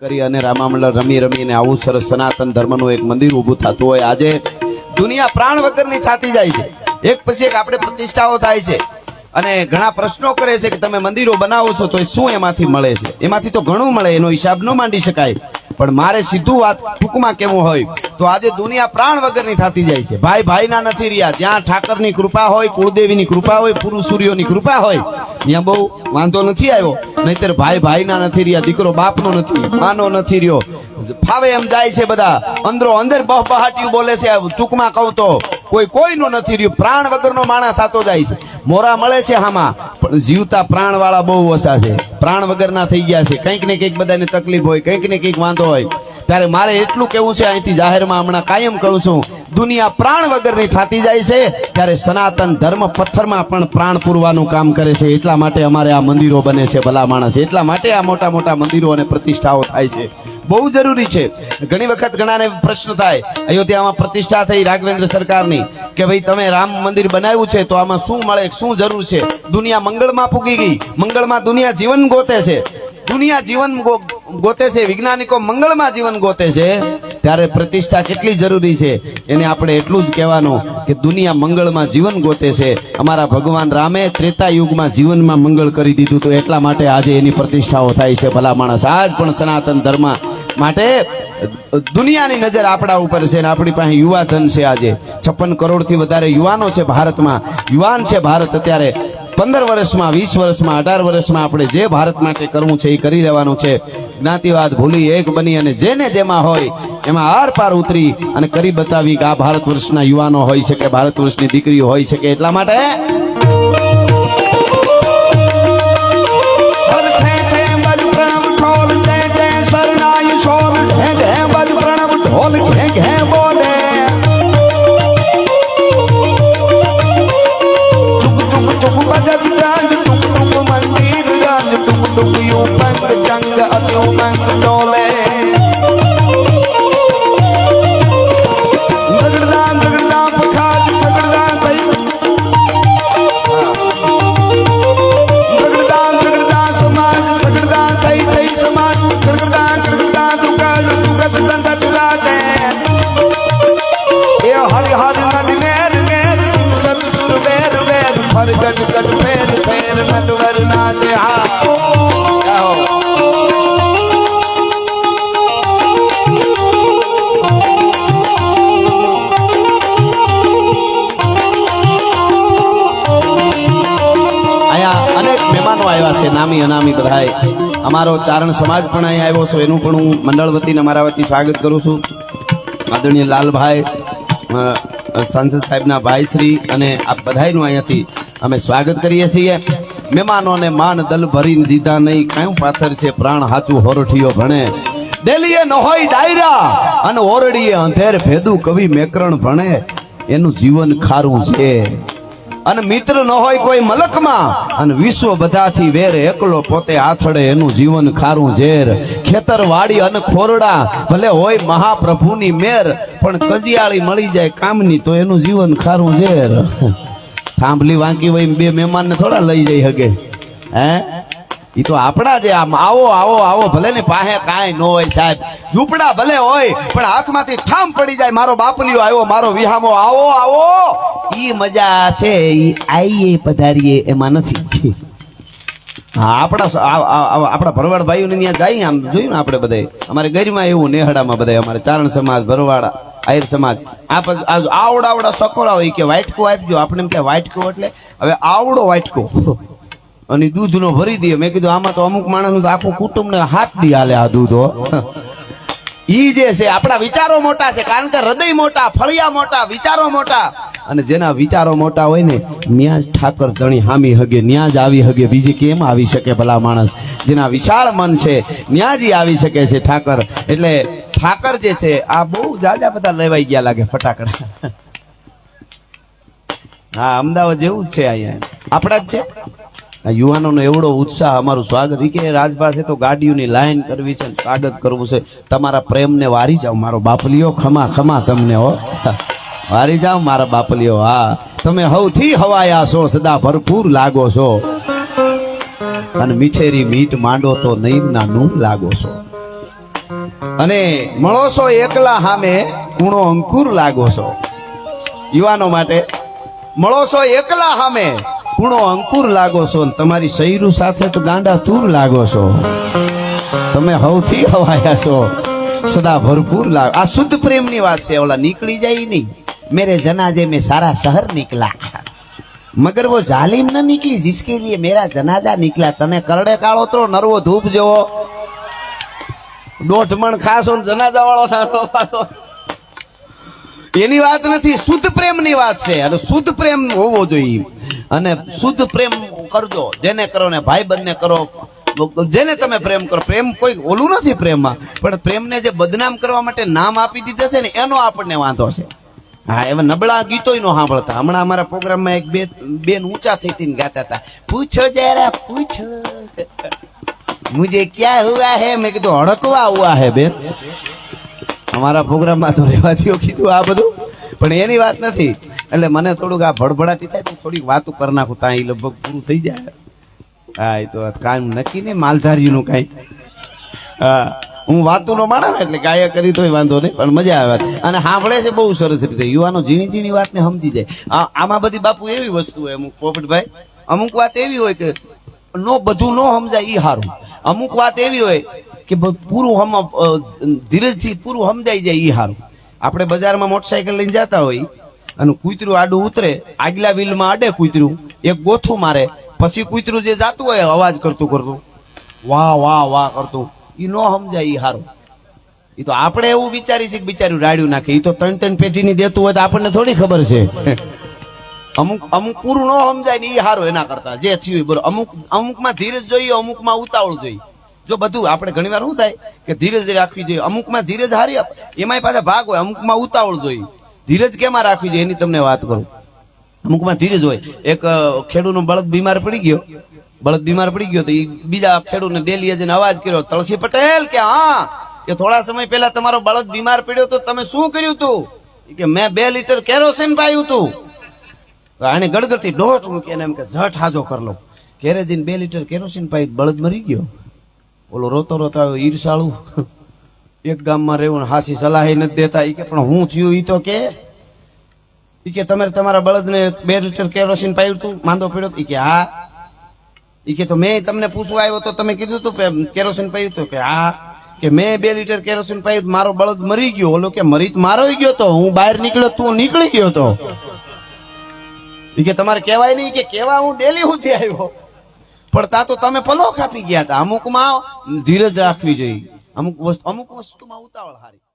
કરી અને રામામંડળ રમી રમીને આવું સરસ સનાતન ધર્મનું એક મંદિર ઊભું થતું હોય. આજે દુનિયા પ્રાણ વગરની થતી જાય છે. એક પછી એક આપણે પ્રતિષ્ઠાઓ થાય છે. અને ઘણા પ્રશ્નો કરે છે કે તમે મંદિરો બનાવો છો તો શું એમાંથી મળે છે? એમાંથી તો ઘણું મળે, એનો હિસાબ ન માંડી શકાય. પણ મારે સીધું વાત ટૂંકમાં કેવું હોય તો આજે દુનિયા પ્રાણ વગરની થતી જાય છે. ભાઈ ભાઈના નથી રહ્યા. જ્યાં ઠાકરની કૃપા હોય, કુળદેવીની કૃપા હોય પુરુષ સૂર્યોની કૃપા હોય, ત્યાં બહુ વાંધો નથી આવ્યો. નહીતર ભાઈ ભાઈના નથી રહ્યા, દીકરો બાપનો નથી, માનો નથી રહ્યો. ફાવે એમ જાય છે બધા. અંદરો અંદર બહબહાટીયું બોલે છે. ટૂંકમાં કહું તો કોઈ કોઈનું નથી રહ્યું. પ્રાણ વગરનો માણસ થતો જાય છે. મોરા મળે છે હામાં, પણ જીવતા પ્રાણ વાળા બહુ ઓછા છે. પ્રાણ વગરના થઈ ગયા છે. કંઈક ને કંઈક બધાને તકલીફ હોય, કંઈક ને કંઈક વાંધો હોય. ત્યારે મારે એટલું કેવું છે, અહીંથી જાહેરમાં હમણાં કાયમ કરું છું. દુનિયા પ્રાણ વગરની થતી જાય છે, ત્યારે સનાતન ધર્મ પથ્થરમાં પણ પ્રાણ પૂરવાનું કામ કરે છે. એટલા માટે અમારે આ મંદિરો બને છે, ભલા માણસ. એટલા માટે આ મોટા મોટા મંદિરો અને પ્રતિષ્ઠાઓ થાય છે. બહુ જરૂરી છે. ઘણી વખત ઘણાને પ્રશ્ન થાય, અયોધ્યામાં પ્રતિષ્ઠા થઈ રાઘવેન્દ્ર સરકારની કે ભાઈ તમે રામ મંદિર બનાવ્યું છે તો આમાં શું મળે, શું જરૂર છે? દુનિયા મંગળમાં પૂગી ગઈ, મંગળમાં દુનિયા જીવન ગોતે છે. દુનિયા જીવન ગોતે છે, વૈજ્ઞાનિકો મંગળમાં જીવન ગોતે છે, ત્યારે પ્રતિષ્ઠા કેટલી જરૂરી છે? એને આપણે એટલું જ કહેવાનું કે દુનિયા મંગળમાં જીવન ગોતે છે. અમારા ભગવાન રામે ત્રેતા યુગમાં જીવનમાં મંગળ કરી દીધું તો એટલા માટે આજે એની પ્રતિષ્ઠાઓ થાય છે. ભલા માણસ, આજ પણ સનાતન ધર્મ માટે દુનિયાની નજર આપણા ઉપર છે ને આપણી પાસે યુવા ધન છે આજે. છપ્પન કરોડથી વધારે યુવાનો છે ભારતમાં. યુવાન છે ભારત અત્યારે પંદર વર્ષમાં, વીસ વર્ષમાં, અઢાર વર્ષમાં આપણે જે ભારત માટે કરવું છે એ કરી લેવાનું છે. જ્ઞાતિવાદ ભૂલી એક બની અને જેને જેમાં હોય એમાં આર પાર ઉતરી અને કરી બતાવી કે આ ભારત વર્ષના યુવાનો હોઈ શકે ભારત વર્ષની દીકરીઓ છે શકે એટલા માટે no oh, નામી અનામી બધાય અમારો ચારણ સમાજ પણ અહીં આવ્યો છો, એનું પણ હું મંડળ વતીને મારા વતી સ્વાગત કરું છું. આદરણીય લાલભાઈ સાંસદ સાહેબના ભાઈ શ્રી અને આ બધાયનું અહીંયાથી અમે સ્વાગત કરીએ છીએ. મહેમાનોને માન દલ ભરીને દીધા નહીં કાયું પાથર છે, પ્રાણ હાચું હોરઠીઓ ભણે. દેલીએ ન હોય ડાયરા અને ઓરડીએ અંધેર ભેદું કવિ મેકરણ ભણે. એનું જીવન ખારું છે. અને મિત્ર ન હોય કોઈ મલકમાં. અને વિશ્વ બધાથી વેર એકલો પોતે આથડે એનું જીવન ખારું ઝેર. ખેતર વાડી અને ખોરડા, ભલે હોય મહાપ્રભુની મેર, પણ કજિયાળી મળી જાય કામની તો એનું જીવન ખારું ઝેર. થાંભલી વાંકી હોય બે મહેમાનને થોડા લઈ જઈ હગે. હે? ઈ તો આપણા જે આમ આવો આવો આવો, ભલે ને પાસે કાંઈ ન હોય સાહેબ. ઝૂંપડા ભલે હોય, પણ હાથમાંથી ઠામ પડી જાય, મારો બાપલીઓ આવ્યો, મારો વિહામો, આવો આવો. ઈ મજા છે, ઈ આઈએ પધારીએ, એમાં નથી. હા, આપણા આપણા ભરવાડ ભાઈઓને ત્યાં જાય, આમ જોયું ને આપણે બધાય અમારે ગરીમાં એવું નેહડામાં બધા અમારે ચારણ સમાજ, ભરવાડ, આયર સમાજ. આ આવડાવડા આવડા આવડા સકોરા હોય કે વાઇટકો આપજો આપણે એમ કે વાઇટકો એટલે, હવે આવડો વાઇટકો અને દૂધનો ભરી દઈએ. મેં કીધું, આમાં તો અમુક માણસનું તો આખું કુટુંબને હાથ દી હાલે આ દૂધ ઈ જે છે, આપણા વિચારો મોટા છે, કારણ કે હૃદય મોટા, ફળિયા મોટા, વિચારો મોટા. અને જેના વિચારો મોટા હોય ને ન્યા જ ઠાકર ધણી હામી હગે ન્યા જ આવી હગે, બીજી કેમ આવી શકે ભલા માણસ? જેના વિશાળ મન છે ન્યા જ આવી શકે છે ઠાકર. એટલે ઠાકર જે છે, આ બહુ જાજા બધા લેવાઈ ગયા લાગે ફટાકડા. હા, અમદાવાદ જેવું જ છે અહીંયા. આપણા જ છે? યુવાનોનો એવડો ઉત્સાહ, અમારું સ્વાગત. કે રાજ પાસે તો ગાડીઓની લાઈન કરવી છે સ્વાગત કરવું છે. તમારા પ્રેમને વારી જાવ મારો બાપલીઓ ખમા ખમા તમને, હો. વારી જાવ મારા બાપલીઓ હા. તમે હવથી હવાયા છો, સદા ભરપૂર લાગો છો. અને મીઠેરી મીઠ માંડો તો ના નૂર લાગો છો. અને મળો છો એકલા સામે ગુણો અંકુર લાગો છો. યુવાનો માટે, મળો છો એકલા સામે ખૂણો અંકુર લાગો છો ને તમારી સૈરું સાથે તો ગાંડા તૂર લાગો છો. તમે હવથી હવાયા છો. સદા ભરપૂર લાગ. આ શુદ્ધ પ્રેમની વાત છે. ઓલા નીકળી જાય નહીં. મેરે જનાજે મેં સારા શહેર નીકળા મગર વો જાલિમ ન નીકળી જિસકે લીએ મેરા જનાજા નીકળા તને કરડે કાળો તો નરવો ધૂપ જેવો. દોઢ મણ ખાસો જનાજા વાળો થતો એની વાત નથી. શુદ્ધ પ્રેમની વાત છે. અને શુદ્ધ પ્રેમ હોવો જોઈએ. અને શુદ્ધ પ્રેમ કરજો. જેને કરો ને ભાઈ બંધને કરો. જેને તમે પ્રેમ કરો. પ્રેમ કોઈ ઓલું નથી પ્રેમમાં. પણ પ્રેમને જે બદનામ કરવા માટે નામ આપી દીધા છે ને, એનો આપણને વાંધો છે. હા, એવા નબળા ગીતો નો સાંભળતા. હમણાં અમારા પ્રોગ્રામમાં એક બે, બેન ઊંચા થઈ થઈને ગાતા હતા. પૂછો જરા, પૂછો. મુજે ક્યાં હુઆ હે? મેં કીધું, હડકવા હુઆ હે બેન. અમારા પ્રોગ્રામમાં તો રેવાજીઓ કીધું આ બધું. પણ એની વાત નથી. એટલે મને થોડુંક આ ભડભડાટી થાય. થોડીક વાતો કરી નાખું, ત્યાં એ લગભગ પૂરું થઈ જાય. હા, એ તો કામ નક્કી નહીં, માલધારીનું કાંઈ. હા, હું વાતું નો માણા ને એટલે ગાયા કરી તોય વાંધો નહીં, પણ મજા આવે. અને સાંભળે છે બહુ સરસ રીતે. યુવાનો ઝીણી ઝીણી વાતને સમજી જાય. આમાં બધી બાપુ એવી વસ્તુ હોય, અમુક પોપટભાઈ, અમુક વાત એવી હોય કે નો, બધું નો સમજાય એ સારું અમુક વાત એવી હોય કે પૂરું ધીરજથી પૂરું સમજાઈ જાય એ સારું આપણે બજારમાં મોટરસાયકલ લઈને જતા હોય અને કૂતરું આડું ઉતરે, આગલા વ્હીલમાં અડે કૂતરું, એક ગોથું મારે. પછી કૂતરું જે જાતું હોય અવાજ કરતું કરતું, વાહ વાહ વાહ કરતું. એ ન સમજાય એ હારું. એ તો આપણે એવું વિચારી છે કે બિચારું રાડ્યું નાખે. એ તો ત્રણ ત્રણ પેટીની દેતું હોય તો આપણને થોડી ખબર છે. અમુક અમુક પૂરું ન સમજાય ને એ હારો એના કરતા. જે થયું બરો અમુક, અમુકમાં ધીરજ જોઈએ, અમુકમાં ઉતાવળ જોઈએ. જો બધું આપણે ઘણીવાર શું થાય કે ધીરજ રાખવી જોઈએ. અમુકમાં ધીરજ હારી એમાંય પાછા ભાગ હોય, અમુકમાં ઉતાવળ જોઈએ. ધીરજ કેમાં રાખવી જોઈએ એની તમને વાત કરું? અમુકમાં ધીરજ હોય. એક ખેડૂતનો બળદ બીમાર પડી ગયો. બળદ બીમાર પડી ગયો તો એ બીજા ખેડૂતને ડેલી જઈને અવાજ કર્યો, તળસી પટેલ, કે હા, કે થોડા સમય પહેલા તમારો બળદ બીમાર પડ્યો તો તમે શું કર્યું તું? કે, મેં બે લીટર કેરોસીન પાયું તું. તો આને ગડગડતી ડોટ મૂકીને એમ કે ઝટ હાજો કર લો. ઘેરે જઈને બે લીટર કેરોસીન પાઈ, બળદ મરી ગયો. ઓલો રોતો રોતો આવ્યો ઈર્ષાળુ એક ગામમાં રહેવું હાસી સલાહ નથી દેતા. એ કે, પણ હું થયું એ તો કે? એ કે તમે તમારા બળદને બે લીટર કેરોસીન પાયું તું, માંદો પીડ્યો એ કે, હા. ઈ કે, તો મેં તમને પૂછવા આવ્યો તો તમે કીધું તું કે કેરોસીન પાયું હતું કે, હા. કે, મેં બે લીટર કેરોસીન પાયું મારો બળદ મરી ગયો. ઓલો કે, મરી મારો ગયો તો, હું બહાર નીકળ્યો તું નીકળી ગયો તો. એ કે, તમારે કહેવાય નહીં કે કેવા હું ડેલી સુધી આવ્યો. પણ તા તો તમે પલો કાપી ગયા હતા અમુકમાં ધીરજ રાખવી જોઈએ. અમુક વસ્તુ અમુક વસ્તુમાં ઉતાવળ હારી.